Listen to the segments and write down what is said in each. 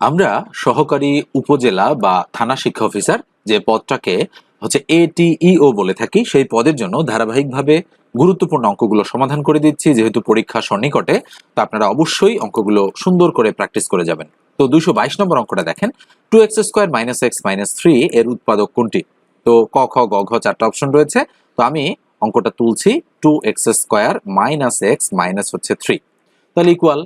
আমরা সহকারী উপজেলা বা থানা শিক্ষা অফিসার যে পদটাকে হচ্ছে এটিইও বলে থাকি, সেই পদের জন্য ধারাবাহিকভাবে গুরুত্বপূর্ণ অঙ্কগুলো সমাধান করে দিচ্ছি। যেহেতু পরীক্ষা সন্নিকটে, তো আপনারা অবশ্যই অঙ্কগুলো সুন্দর করে প্র্যাকটিস করে যাবেন। তো দুইশো বাইশ নম্বর অঙ্কটা দেখেন। Two x square minus x minus three এর উৎপাদক কোনটি? তো ক, খ, গ, ঘ চারটা অপশন রয়েছে। তো আমি অঙ্কটা তুলছি two x square minus x minus হচ্ছে থ্রি তাহলে ইকুয়াল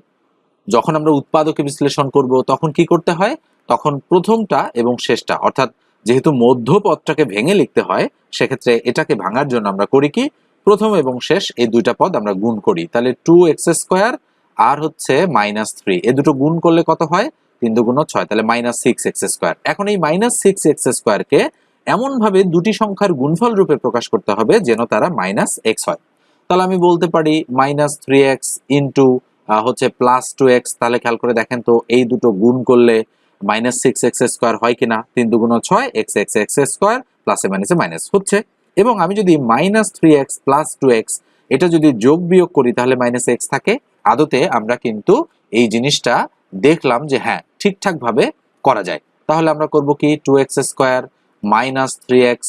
যখন আমরা উৎপাদকে বিশ্লেষণ করব, তখন কি করতে হয়? তখন প্রথমটা এবং শেষটা, অর্থাৎ যেহেতু মধ্য পদটাকে ভেঙে লিখতে হয়, সেক্ষেত্রে এটাকে ভাঙার জন্য আমরা করি কি? প্রথম এবং শেষ এই দুইটা পদ আমরা গুণ করি। তাহলে টু এক্স স্কোয়ার আর হচ্ছে মাইনাস থ্রি এ দুটো গুণ করলে কত হয়? তিন দুগুণ ছয়। তাহলে মাইনাস সিক্স এক্স স্কোয়ার এখন এই মাইনাস সিক্স এক্স স্কোয়ারকে এমনভাবে দুটি সংখ্যার গুণফল রূপে প্রকাশ করতে হবে যেন তারা মাইনাস এক্স হয়। তাহলে আমি বলতে পারি মাইনাস থ্রি এক্স ইন্টু হচ্ছে প্লাস টু এক্স তাহলে খেয়াল করে দেখেন তো এই দুটো গুণ করলে মাইনাস সিক্স এক্স স্কোয়ার হয় কিনা? তিন দুগুণ ছয় এক্স এক্স এক্স স্কোয়ার প্লাসে মাইনাসে মাইনাস হচ্ছে। এবং আমি যদি minus three x plus two x এটা যদি যোগ বিয়োগ করি, তাহলে মাইনাস এক্স থাকে। আদতে আমরা কিন্তু এই জিনিসটা দেখলাম যে হ্যাঁ ঠিকঠাকভাবে করা যায়। তাহলে আমরা করব কি? Two x square minus three x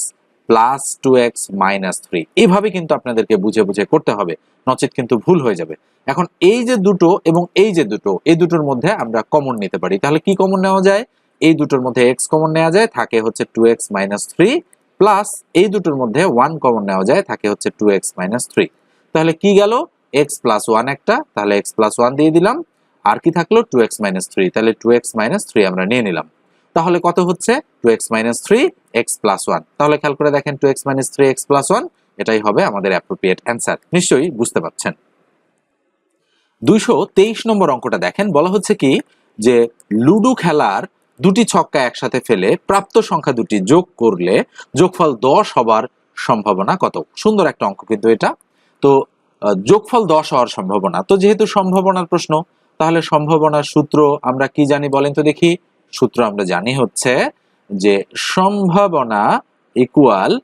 plus two x minus three এইভাবে কিন্তু আপনাদেরকে বুঝে বুঝে করতে হবে, নচেত কিন্তু ভুল হয়ে যাবে। এখন এই যে দুটো এবং এই যে দুটো, এই দুটোর মধ্যে আমরা কমন নিতে পারি। তাহলে কি কমন নেওয়া যায়? এই দুটোর মধ্যে এক্স কমন নেওয়া যায়, থাকে হচ্ছে two x minus three plus এই দুটোর মধ্যে ওয়ান কমন নেওয়া যায়, থাকে হচ্ছে টু এক্স মাইনাস থ্রি তাহলে কি গেল? এক্স প্লাস ওয়ান একটা, তাহলে এক্স প্লাস ওয়ান দিয়ে দিলাম। আর কি থাকল? টু এক্স মাইনাস থ্রি তাহলে টু এক্স মাইনাস থ্রি আমরা নিয়ে নিলাম। তাহলে কত হচ্ছে? Two x minus three x plus one তাহলে খেয়াল করে দেখেন two x minus three x plus one এটাই হবে আমাদের অ্যাপ্রোপ্রিয়েট অ্যান্সার নিশ্চয়ই বুঝতে পারছেন। দুইশো তেইশ নম্বর অঙ্কটা দেখেন, বলা হচ্ছে কি যে লুডো খেলার দুটি ছক্কা একসাথে ফেলে প্রাপ্ত সংখ্যা দুটি যোগ করলে যোগফল দশ হবার সম্ভাবনা কত? সুন্দর একটা অঙ্ক কিন্তু এটা। তো যোগফল দশ হওয়ার সম্ভাবনা। তো যেহেতু সম্ভাবনার প্রশ্ন, তাহলে সম্ভাবনার সূত্র আমরা কি জানি বলেন তো দেখি। সূত্র আমরা জানি হচ্ছে যে সম্ভাবনা ইকুয়াল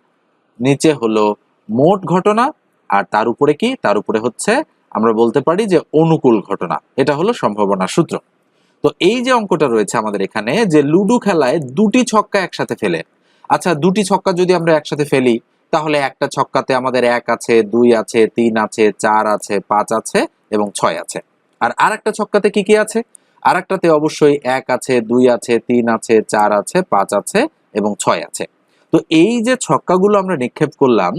নিচে হলো মোট ঘটনা আর তার উপরে কি? তার উপরে হচ্ছে আমরা বলতে পারি যে অনুকূল ঘটনা। এটা হলো সম্ভাবনা সূত্র। তো এই যে অঙ্কটা রয়েছে আমাদের এখানে যে লুডো খেলায় দুটি ছক্কা একসাথে ফেলে। আচ্ছা দুটি ছক্কা যদি আমরা একসাথে ফেলি, তাহলে একটা ছক্কাতে আমাদের এক আছে, দুই আছে, তিন আছে, চার আছে, পাঁচ আছে এবং ছয় আছে। আর আর একটা ছক্কাতে কি কি আছে? আরেকটাতে অবশ্যই এক আছে, দুই আছে, তিন আছে, চার আছে, পাঁচ আছে এবং ছয় আছে। তো এই যে ছক্কাগুলো আমরা নিক্ষেপ করলাম,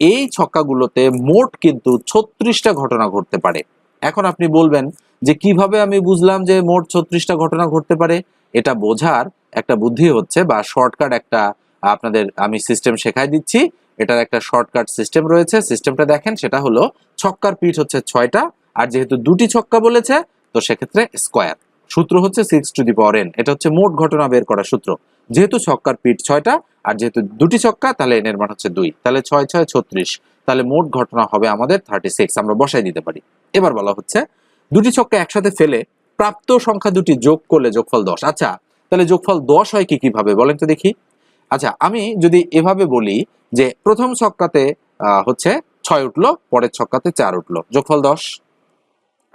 এই ছক্কাগুলোতে মোট কিন্তু ছত্রিশটা ঘটনা ঘটতে পারে। এখন আপনি বলবেন যে কীভাবে আমি বুঝলাম যে মোট ছত্রিশটা ঘটনা ঘটতে পারে? এটা বোঝার একটা বুদ্ধি হচ্ছে বা শর্টকাট একটা, আপনাদের আমি সিস্টেম শেখাই দিচ্ছি। এটার একটা শর্টকাট সিস্টেম রয়েছে। সিস্টেমটা দেখেন, সেটা হলো ছক্কার পিঠ হচ্ছে ছয়টা, আর যেহেতু দুটি ছক্কা বলেছে, তো সেক্ষেত্রে স্কোয়ার সূত্র হচ্ছে six to the power n এটা হচ্ছে মোট ঘটনা বের করার সূত্র। যেহেতু ছক্কার পিঠ ছয়টা, আর যেহেতু দুটি ছক্কা, তাহলে এন এর মান হচ্ছে দুই। তাহলে ছয় ছয়, ছত্রিশ। তাহলে মোট ঘটনা হবে আমাদের থার্টি সিক্স আমরা বসাই দিতে পারি। এবার বলা হচ্ছে, দুটি ছক্কা একসাথে ফেলে প্রাপ্ত সংখ্যা দুটি যোগ করলে যোগফল দশ। আচ্ছা তাহলে যোগফল দশ হয় কি কীভাবে? বলেন তো দেখি। আচ্ছা আমি যদি এভাবে বলি যে প্রথম ছক্কাতে হচ্ছে ছয় উঠল, পরের ছক্কাতে চার উঠল। যোগফল দশ।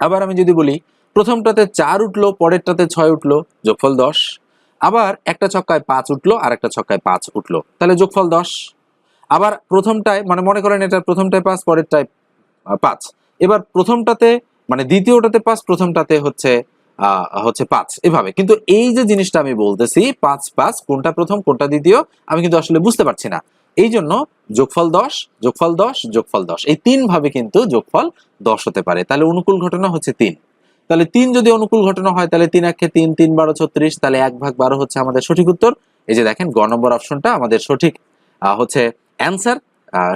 আবার আমি যদি বলি প্রথমটাতে চার উঠল, পরেরটাতে ছয় উঠল, যোগফল দশ। আবার একটা ছক্কায় পাঁচ উঠল আর একটা ছক্কায় পাঁচ উঠল। তাহলে যোগফল দশ। আবার প্রথমটায় মানে মনে করেন এটা প্রথমটায় পাঁচ, পরেরটায় পাঁচ। এবার প্রথমটাতে মানে দ্বিতীয়টাতে পাঁচ, প্রথমটাতে হচ্ছে হচ্ছে পাঁচ এভাবে। কিন্তু এই যে জিনিসটা আমি বলতেছি, পাঁচ পাঁচ, কোনটা প্রথম, কোনটা দ্বিতীয়, আমি কিন্তু আসলে বুঝতে পারছি না। এই জন্য যোগফল দশ যোগফল দশ যোগফল দশ। এই তিন ভাবে কিন্তু যোগফল দশ হতে পারে। তাহলে অনুকূল ঘটনা হচ্ছে তিন। তাহলে তিন যদি অনুকূল ঘটনা হয়, তাহলে তিন একে তিন তিন বারো ছত্রিশ, তাহলে এক ভাগ বারো হচ্ছে আমাদের সঠিক উত্তর। এই যে দেখেন, গ নম্বর অপশনটা আমাদের সঠিক হচ্ছে অ্যান্সার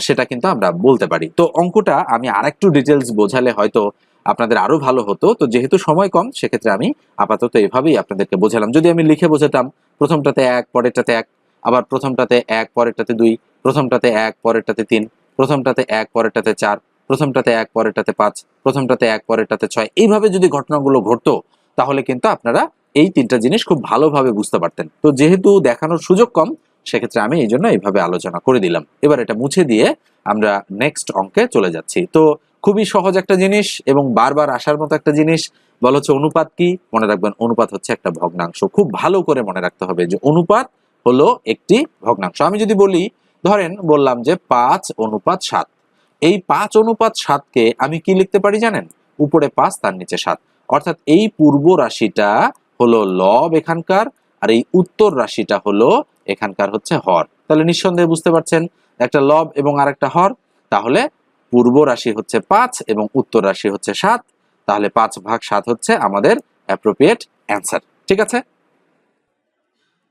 সেটা কিন্তু আমরা বলতে পারি। তো অঙ্কটা আমি আরেকটু ডিটেলস বোঝালে হয়তো আপনাদের আরও ভালো হতো। তো যেহেতু সময় কম, সেক্ষেত্রে আমি আপাতত এভাবেই আপনাদেরকে বোঝালাম। যদি আমি লিখে বোঝাতাম, প্রথমটাতে এক, পরেরটাতে এক, আবার প্রথমটাতে এক, পরেরটাতে দুই, প্রথমটাতে এক, পরেরটাতে তিন, প্রথমটাতে এক, পরেরটাতে চার প্রথমটাতে এক, পরেরটাতে পাঁচ, প্রথমটাতে এক, পরেরটাতে ছয়। এইভাবে যদি ঘটনাগুলো ঘটতো, তাহলে কিন্তু আপনারা এই তিনটা জিনিস খুব ভালোভাবে বুঝতে পারতেন। তো যেহেতু দেখানোর সুযোগ কম, সেক্ষেত্রে আমি এই জন্য এইভাবে আলোচনা করে দিলাম। এবার এটা মুছে দিয়ে আমরা নেক্সট অঙ্কে চলে যাচ্ছি। তো খুবই সহজ একটা জিনিস এবং বারবার আসার মতো একটা জিনিস। বলা হচ্ছে অনুপাত কি? মনে রাখবেন অনুপাত হচ্ছে একটা ভগ্নাংশ। খুব ভালো করে মনে রাখতে হবে যে অনুপাত হলো একটি ভগ্নাংশ। আমি যদি বলি, ধরেন বললাম যে পাঁচ অনুপাত সাত। এই পাঁচ অনুপাত সাতকে আমি কি লিখতে পারি জানেন? উপরে পাঁচ, তার নিচে সাত। অর্থাৎ এই পূর্ব রাশিটা হলো লব এখানকার আর এই উত্তর রাশিটা হলো এখানকার হচ্ছে হর। তাহলে নিঃসন্দেহে বুঝতে পারছেন, একটা লব এবং আরেকটা হর। তাহলে পূর্ব রাশি হচ্ছে পাঁচ এবং উত্তর রাশি হচ্ছে সাত। তাহলে পাঁচ ভাগ সাত হচ্ছে আমাদের অ্যাপ্রোপ্রিয়েট অ্যান্সার ঠিক আছে?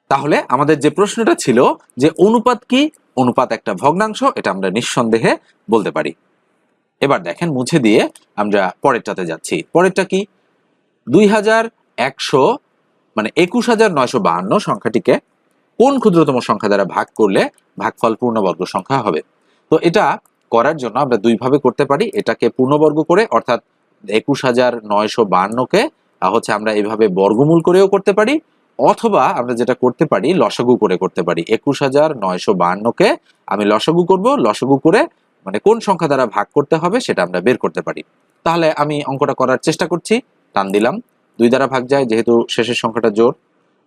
তাহলে আমাদের যে প্রশ্নটা ছিল যে অনুপাত কি? অনুপাত একটা ভগ্নাংশ, এটা আমরা নিঃসন্দেহে বলতে পারি। এবার দেখেন, মুছে দিয়ে আমরা পরেরটাতে যাচ্ছি। পরেরটা কি? দুই হাজার একশো মানে একুশ হাজার নয়শো বাহান্ন সংখ্যাটিকে কোন ক্ষুদ্রতম সংখ্যা দ্বারা ভাগ করলে ভাগফল পূর্ণবর্গ সংখ্যা হবে? তো এটা করার জন্য আমরা দুইভাবে করতে পারি। এটাকে পূর্ণবর্গ করে, অর্থাৎ একুশ হাজার নয়শো বাহান্নকে হচ্ছে আমরা এইভাবে বর্গমূল করেও করতে পারি। অথবা আমরা যেটা করতে পারি, লসাগু করে করতে পারি। একুশ হাজার নয়শো বাহান্নকে আমি লসাগু করব। লসাগু করে মানে কোন সংখ্যা দ্বারা ভাগ করতে হবে সেটা আমরা বের করতে পারি। তাহলে আমি অঙ্কটা করার চেষ্টা করছি। টান দিলাম। দুই দ্বারা ভাগ যায়, যেহেতু শেষের সংখ্যাটা জোর।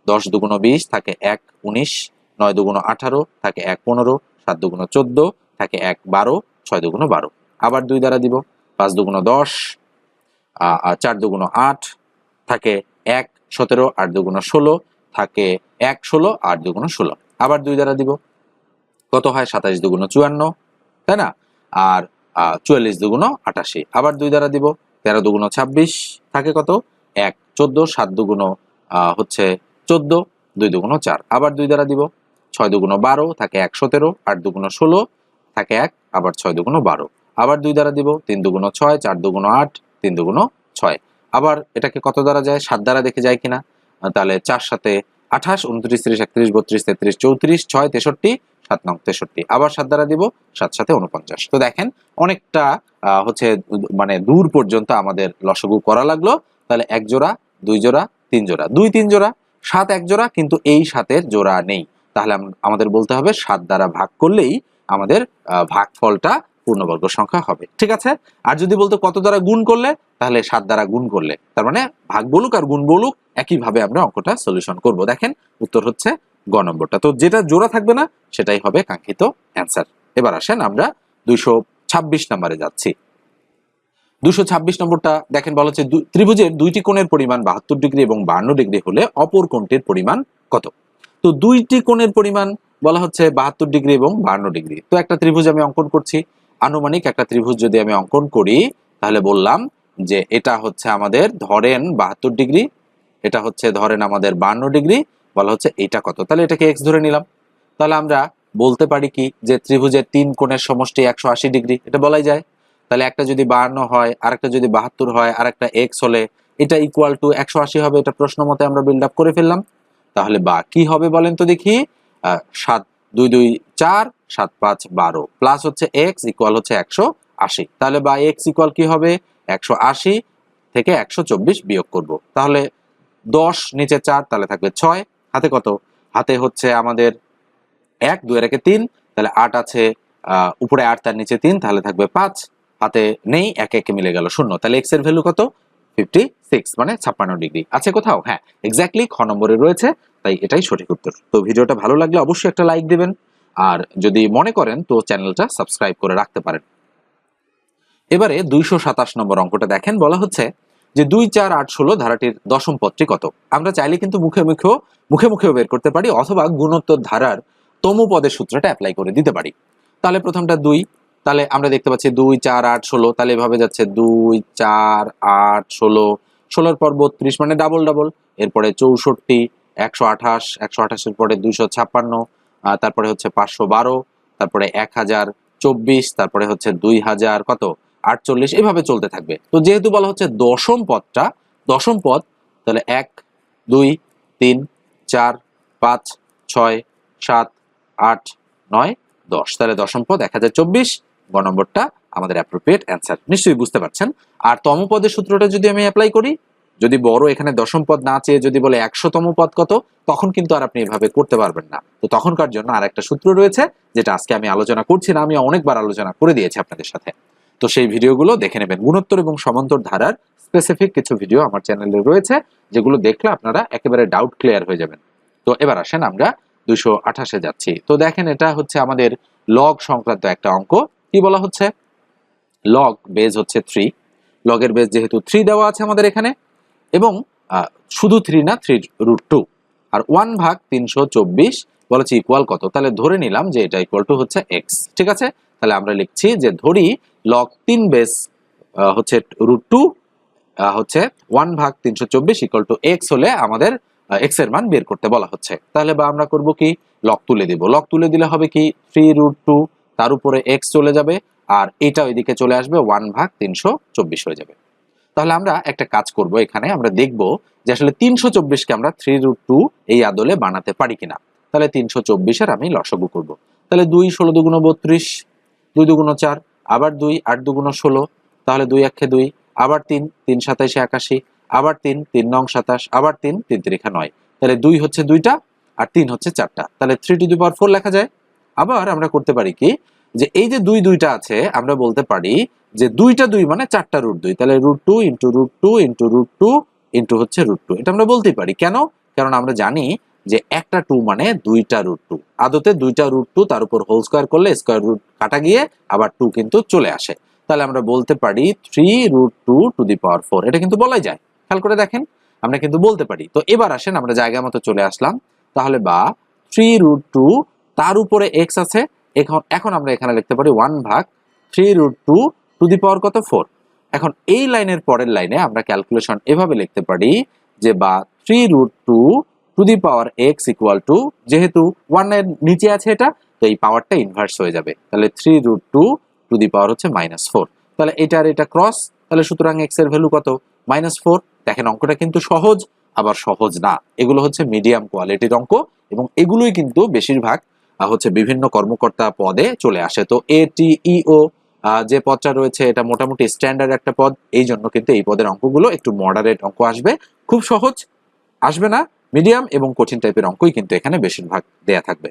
দশ দুগুণ বিশ থাকে এক উনিশ, নয় দুগুণ আঠারো থাকে এক পনেরো, সাত দুগুণ চোদ্দ থাকে এক বারো, ছয় দুগুণ বারো। আবার দুই দ্বারা দিব। পাঁচ দুগুণ দশ চার দুগুণ আট থাকে এক সতেরো, আট দুগুণ ষোলো থাকে এক, ষোলো, আট দুগুণ ষোলো। আবার দুই দ্বারা দিব। কত হয়? সাতাইশ দুগুণ চুয়ান্ন, তাই না? আর চুয়াল্লিশ দুগুণ আটাশি। আবার দুই দ্বারা দিব। তেরো দুগুণ ছাব্বিশ থাকে কত? এক, চোদ্দ, সাত দুগুণ হচ্ছে চোদ্দ, দুই দুগুণ চার। আবার দুই দ্বারা দিব। ছয় দুগুণ বারো থাকে এক, সতেরো, আট দুগুণ ষোলো থাকে এক, আবার ছয় দুগুণ বারো। আবার দুই দ্বারা দিব। তিন দুগুণ ছয়, চার দুগুণ আট, তিন দুগুণ ছয়। আবার এটাকে কত দ্বারা যায়? সাত দ্বারা দেখে যায় কিনা? তাহলে চার সাথে আঠাশ উনত্রিশ ত্রিশ একত্রিশ বত্রিশ তেত্রিশ চৌত্রিশ ছয় তেষট্টি সাত নং তেষট্টি। আবার সাত দ্বারা দিব সাত সাথে উনপঞ্চাশ তো দেখেন অনেকটা হচ্ছে মানে দূর পর্যন্ত আমাদের লসগু করা লাগল। তাহলে এক জোড়া দুই জোড়া তিন জোড়া। দুই তিন জোড়া সাত এক জোড়া কিন্তু এই সাতের জোড়া নেই। তাহলে আম- আমাদের বলতে হবে সাত দ্বারা ভাগ করলেই আমাদের আহ, ভাগফলটা পূর্ণবর্গ সংখ্যা হবে। ঠিক আছে? আর যদি বলতো কত দ্বারা গুণ করলে? তাহলে সাত দ্বারা গুণ করলে। তার মানে ভাগ বলুক আর গুণ বলুক, একইভাবে আমরা অঙ্কটা সলিউশন করব। দেখেন, উত্তর হচ্ছে গ নম্বরটা। তো যেটা জোড়া থাকবে না, সেটাই হবে কাঙ্ক্ষিত অ্যান্সার এবার আসেন আমরা দুইশো ছাব্বিশ নম্বরে যাচ্ছি। দুশো ছাব্বিশ নম্বরটা, দেখেন বলা হচ্ছে ত্রিভুজের দুইটি কোণের পরিমাণ বাহাত্তর ডিগ্রি এবং বান্ন ডিগ্রি হলে অপর কোণটির পরিমাণ কত? তো দুইটি কোণের পরিমাণ বলা হচ্ছে বাহাত্তর ডিগ্রি এবং বান্ন ডিগ্রি। তো একটা ত্রিভুজ আমি অঙ্কন করছি। আনুমানিক একটা ত্রিভুজ যদি আমি অঙ্কন করি, তাহলে বললাম যে এটা হচ্ছে আমাদের ধরেন বাহাত্তর ডিগ্রি, এটা হচ্ছে ধরেন আমাদের বান্ন ডিগ্রি, বলা হচ্ছে এটা কত? তাহলে এটাকে এক্স ধরে নিলাম। তাহলে আমরা বলতে পারি কি যে ত্রিভুজের তিন কোণের সমষ্টি একশো আশি ডিগ্রি, এটা বলাই যায়। তাহলে একটা যদি বাহান্ন হয় আর একটা যদি বাহাত্তর হয় আর একটা এক্স হলে এটা ইকুয়াল টু একশো আশি হবে, এটা প্রশ্ন মতে আমরা বিল্ড আপ করে ফেললাম। তাহলে বা কি হবে বলেন তো দেখি? সাত, দুই দুই, চার সাত পাঁচ বারো। প্লাস হচ্ছে এক্স ইকুয়াল হচ্ছে একশো আশি। তাহলে বা এক্স ইকুয়াল কি হবে? একশো আশি থেকে একশো চব্বিশ বিয়োগ করব। তাহলে দশ নিচে চার, তাহলে থাকবে ছয়। হাতে কত? হাতে হচ্ছে আমাদের এক দুই একে তিন। তাহলে আট আছে উপরে আট, তার নিচে তিন, তাহলে থাকবে পাঁচ। হাতে নেই, এক একে মিলে গেল শূন্য। তাহলে এক্সের ভ্যালু কত? ফিফটি সিক্স মানে ছাপ্পান্ন ডিগ্রি আছে কোথাও? হ্যাঁ এক্স্যাক্টলি খ নম্বরে রয়েছে, তাই এটাই সঠিক উত্তর। তো ভিডিওটা ভালো লাগলে অবশ্যই একটা লাইক দিবেন। আর যদি মনে করেন তো চ্যানেলটা সাবস্ক্রাইব করে রাখতে পারেন। এবারে দুইশো সাতাশ নম্বর অঙ্কটা দেখেন, বলা হচ্ছে যে দুই চার আট ষোলো ধারাটির দশম পদটি কত? আমরা চাইলে কিন্তু মুখে মুখেও মুখে মুখেও বের করতে পারি অথবা গুণোত্তর ধারার তমু পদের সূত্রটা অ্যাপ্লাই করে দিতে পারি। তাহলে প্রথমটা দুই, তাহলে আমরা দেখতে পাচ্ছি দুই চার আট ষোলো, তাহলে এভাবে যাচ্ছে দুই চার আট ষোলো, ষোলোর পর বত্রিশ মানে ডাবল ডাবল এরপরে চৌষট্টি, একশো আঠাশ, একশো আঠাশের পরে দুইশো ছাপ্পান্ন তারপরে হচ্ছে পাঁচশো বারো, তারপরে এক হাজার চব্বিশ, তারপরে হচ্ছে দুই হাজার কত? আটচল্লিশ, এভাবে চলতে থাকবে। তো যেহেতু বলা হচ্ছে দশম পদটা, দশম পদ, তাহলে এক, দুই, তিন, চার, পাঁচ, ছয়, সাত, আট, নয়, দশ। তাহলে দশম পদ এক হাজার চব্বিশ, গ নম্বরটা আমাদের অ্যাপ্রোপ্রিয়েট অ্যান্সার নিশ্চয়ই বুঝতে পারছেন। আর তম পদের সূত্রটা যদি আমি অ্যাপ্লাই করি যদি বড় এখানে দশম পদ না চেয়ে যদি বলে একশোতম পদ কত, তখন কিন্তু আর আপনি এভাবে করতে পারবেন না। তো তখনকার জন্য আর একটা সূত্র রয়েছে, যেটা আজকে আমি আলোচনা করছি না, আমি অনেকবার আলোচনা করে দিয়েছি আপনাদের সাথে। তো সেই ভিডিওগুলো দেখে নেবেন, গুণোত্তর এবং সমান্তর ধারার স্পেসিফিক কিছু ভিডিও আমার চ্যানেলে রয়েছে, যেগুলো দেখলে আপনারা একেবারে ডাউট ক্লিয়ার হয়ে যাবেন। তো এবার আসেন আমরা দুশো আঠাশে যাচ্ছি। তো দেখেন এটা হচ্ছে আমাদের লগ সংক্রান্ত একটা অঙ্ক। কি বলা হচ্ছে? লগ বেজ হচ্ছে থ্রি লগের বেজ যেহেতু থ্রি দেওয়া আছে আমাদের এখানে এবং শুধু থ্রি না থ্রি রুট টু আর ওয়ান ভাগ তিনশো চব্বিশ বলেছে ইকুয়াল কত? তাহলে ধরে নিলাম যে এটা ইকুয়াল টু হচ্ছে এক্স ঠিক আছে? তাহলে আমরা লিখছি যে ধরি লগ তিন বেস হচ্ছে রুট টু হচ্ছে ওয়ান ভাগ তিনশো চব্বিশ ইকুয়াল টু এক্স হলে আমাদের এক্সের মান বের করতে বলা হচ্ছে। তাহলে বা আমরা করব কি? লক তুলে দিব। লক তুলে দিলে হবে কি? থ্রি রুট টু তার উপরে এক্স চলে যাবে, আর এটা ওইদিকে চলে আসবে ওয়ান ভাগ তিনশো চব্বিশ হয়ে যাবে। তাহলে আমরা একটা কাজ করব এখানে, আমরা দেখব যে আসলে তিনশো চব্বিশকে আমরা থ্রি রুট টু এই আদলে বানাতে পারি কিনা। তাহলে তিনশো চব্বিশের আমি লসগু করব। তাহলে দুই ষোলো দুগুণ বত্রিশ, দুই দুগুণ চার, আবার দুই আট দুগুণ ষোলো, তাহলে দুই একে দুই, আবার তিন তিন সাতাইশে একাশি, আবার তিন তিন নং সাতাশ, আবার তিন তিন তিরিখা নয়। তাহলে দুই হচ্ছে দুইটা, আর তিন হচ্ছে চারটা। তাহলে three to the power four লেখা যায়। আবার আমরা করতে পারি কি যে এই যে দুই দুইটা আছে, আমরা বলতে পারি যে দুইটা দুই মানে চারটা রুট দুই। তাহলে root two into root two into root two into হচ্ছে রুট টু এটা আমরা বলতেই পারি। কেন? কারণ আমরা জানি যে একটা টু মানে দুইটা রুট টু আদতে দুইটা রুট টু তার উপর হোল স্কোয়ার করলে স্কোয়ার রুট কাটা গিয়ে আবার টু কিন্তু চলে আসে। তাহলে আমরা বলতে পারি three root two to the power four এটা কিন্তু বলাই যায়। খেয়াল করে দেখেন। আমরা কিন্তু বলতে পারি। তো এবার আসেন, আমরা জায়গা মতো চলে আসলাম। তাহলে বা থ্রি রুট টু তার উপরে এক্স আছে এখন এখন আমরা এখানে লিখতে পারি ওয়ান ভাগ three root two to the power কত? ফোর এখন এই লাইনের পরের লাইনে আমরা ক্যালকুলেশন এভাবে লিখতে পারি যে বা three root two to the power x equal to যেহেতু ওয়ানের নিচে আছে এটা, তো এই পাওয়ারটা ইনভার্স হয়ে যাবে। তাহলে three root two to the power হচ্ছে মাইনাস ফোর তাহলে এটা আর এটা ক্রস তাহলে সুতরাং এক্সের ভ্যালু কত? মাইনাস ফোর দেখেন অঙ্কটা কিন্তু সহজ, আবার সহজ না। এগুলো হচ্ছে মিডিয়াম কোয়ালিটির অঙ্ক, এবং এগুলোই কিন্তু বেশিরভাগ হচ্ছে বিভিন্ন কর্মকর্তা পদে চলে আসে। তো এ টি ইও যে পদটা রয়েছে, এটা মোটামুটি স্ট্যান্ডার্ড একটা পদ। এই জন্য কিন্তু এই পদের অঙ্কগুলো একটু মডারেট অঙ্ক আসবে। খুব সহজ, আসবে না মিডিয়াম এবং কঠিন টাইপের অঙ্কই কিন্তু এখানে বেশিরভাগ দেয়া থাকবে।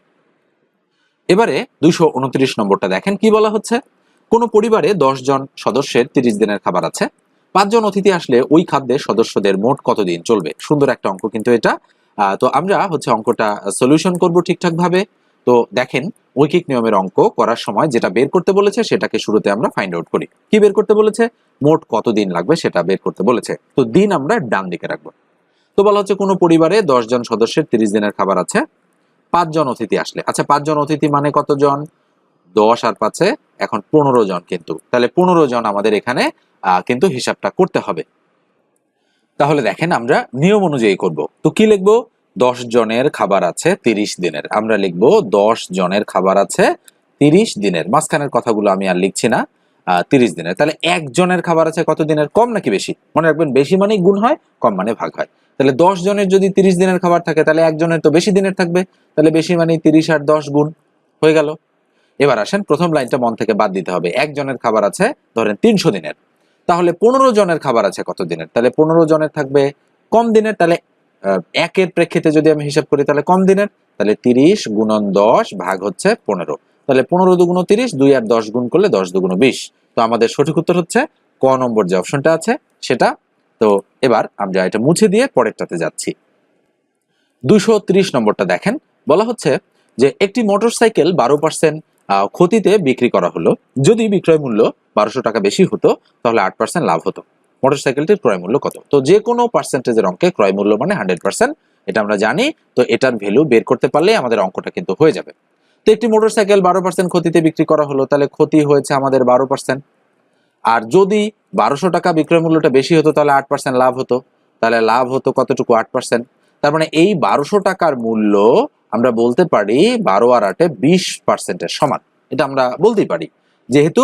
এবারে দুইশো উনত্রিশ নম্বরটা দেখেন, কি বলা হচ্ছে? কোনো পরিবারে দশ জন সদস্যের তিরিশ দিনের খাবার আছে। পাঁচজন অতিথি আসলে ওই খাদ্যের সদস্যদের মোট কতদিন চলবে? সুন্দর একটা অঙ্ক কিন্তু এটা। তো আমরা হচ্ছে অঙ্কটা সলিউশন করব ঠিকঠাক ভাবে তো দেখেন, ঐকিক নিয়মের অঙ্ক করার সময় যেটা বের করতে বলেছে, সেটাকে শুরুতে আমরা ফাইন্ড আউট করি। কি বের করতে বলেছে? মোট কত দিন লাগবে সেটা বের করতে বলেছে। তো দিন আমরা ডান দিকে রাখব। তো বলা হচ্ছে কোনো পরিবারে জন সদস্যের তিরিশ দিনের খাবার আছে পাঁচজন অতিথি আসলে। আচ্ছা পাঁচজন অতিথি মানে কতজন? দশ আর পাঁচে এখন পনেরো জন কিন্তু। তাহলে পনেরো জন আমাদের এখানে কিন্তু হিসাবটা করতে হবে। তাহলে দেখেন আমরা নিয়ম অনুযায়ী করব। তো কি লিখব? দশ জনের খাবার আছে তিরিশ দিনের। আমরা লিখব দশ জনের খাবার আছে তিরিশ দিনের। মাঝখানের কথাগুলো আমি আর লিখছি না তিরিশ দিনের। তাহলে একজনের খাবার আছে কত দিনের? কম নাকি বেশি? মনে রাখবেন বেশি মানে গুণ হয়, কম মানে ভাগ হয়। তাহলে দশ জনের যদি তিরিশ দিনের খাবার থাকে, তাহলে একজনের তো বেশি দিনের থাকবে। তাহলে বেশি মানে তিরিশ আর দশ গুণ হয়ে গেল। এবার আসেন, প্রথম লাইনটা মন থেকে বাদ দিতে হবে। একজনের খাবার আছে, ধরেন তিনশো দিনের। তাহলে পনেরো জনের খাবার আছে কত দিনের? তাহলে পনেরো জনের থাকবে কম দিনের, তাহলে একের প্রেক্ষিতে যদি আমি হিসাব করি তাহলে কম দিনের? তাহলে তিরিশ গুণন দশ ভাগ হচ্ছে পনেরো। তাহলে পনেরো দুগুণ তিরিশ, দুই আর দশ গুণ করলে দশ দুগুণ বিশ। তো আমাদের সঠিক উত্তর হচ্ছে ক নম্বর যে অপশনটা আছে সেটা। তো এবার আমরা এটা মুছে দিয়ে পরেরটাতে যাচ্ছি। দুশো ত্রিশ নম্বরটা দেখেন। বলা হচ্ছে যে একটি মোটরসাইকেল বারো পার্সেন্ট ক্ষতিতে বিক্রি করা হলো। যদি বিক্রয় মূল্য বারোশো টাকা বেশি হতো, তাহলে আট পার্সেন্ট লাভ হতো। মোটরসাইকেলটির ক্রয় মূল্য কত? তো যে কোনো পার্সেন্টেজের অঙ্কে ক্রয় মূল্য মানে হান্ড্রেড পার্সেন্ট এটা আমরা জানি। তো এটার ভ্যালু বের করতে পারলে আমাদের অঙ্কটা কিন্তু হয়ে যাবে। তো একটি মোটরসাইকেল বারো পার্সেন্ট ক্ষতিতে বিক্রি করা হলো, তাহলে ক্ষতি হয়েছে আমাদের বারো পার্সেন্ট আর যদি বারোশো টাকা বিক্রয় মূল্যটা বেশি হতো, তাহলে আট পার্সেন্ট লাভ হতো। তাহলে লাভ হতো কতটুকু? আট পার্সেন্ট তার মানে এই বারোশো টাকার মূল্য আমরা বলতে পারি বারো আর আটে বিশ পার্সেন্টের সমান। এটা আমরা বলতেই পারি। যেহেতু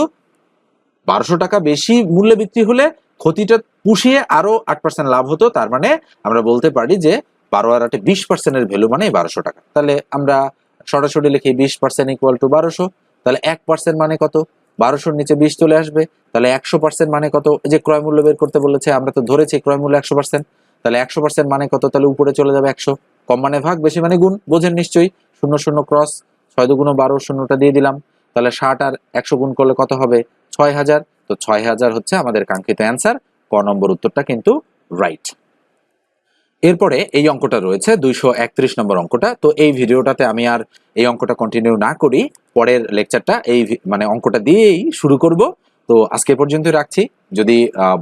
বারোশো টাকা বেশি মূল্যে বিক্রি হলে ক্ষতিটা পুষিয়ে আরও আট পার্সেন্ট লাভ হতো, তার মানে আমরা বলতে পারি যে বারো আর আটে বিশ পার্সেন্টের ভ্যালু মানে বারোশো টাকা। তাহলে আমরা সরাসরি লিখি বিশ পার্সেন্ট ইকুয়াল টু বারোশো, তাহলে এক পার্সেন্ট মানে কত? বারোশোর নিচে বিশ চলে আসবে, তাহলে একশো পার্সেন্ট মানে কত? যে ক্রয় মূল্য বের করতে বলেছে, আমরা তো ধরেছি ক্রয় মূল্য একশো পার্সেন্ট তাহলে একশো পার্সেন্ট মানে কত? তাহলে উপরে চলে যাবে একশো। কম মানে ভাগ, বেশি মানে গুণ, বোঝেন নিশ্চয়ই। শূন্য শূন্য ক্রস ছয় দুগুণ বারো, শূন্যটা দিয়ে দিলাম, তাহলে ষাট আর একশো গুণ করলে কত হবে? ছয় হাজার। তো ছয় হাজার হচ্ছে আমাদের কাঙ্ক্ষিত অ্যান্সার ক নম্বর উত্তরটা কিন্তু রাইট এরপরে এই অঙ্কটা রয়েছে, দুইশো একত্রিশ নম্বর অঙ্কটা। তো এই ভিডিওটাতে আমি আর এই অঙ্কটা কন্টিনিউ না করি, পরের লেকচারটা এই মানে অঙ্কটা দিয়েই শুরু করব। তো আজকে পর্যন্ত রাখছি। যদি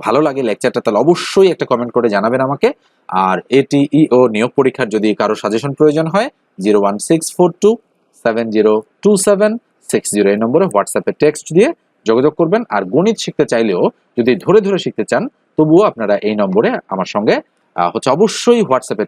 ভালো লাগে লেকচারটা তাহলে অবশ্যই একটা কমেন্ট করে জানাবেন আমাকে। আর এটিই ও নিয়োগ পরীক্ষার যদি কারও সাজেশন প্রয়োজন হয় zero one six four two seven zero two seven six zero এই নম্বরে হোয়াটসঅ্যাপে টেক্সট দিয়ে যোগাযোগ করবেন। আর গণিত শিখতে চাইলেও যদি ধরে ধরে শিখতে চান, তবুও আপনারা এই নম্বরে আমার সঙ্গে হচ্ছে অবশ্যই হোয়াটসঅ্যাপে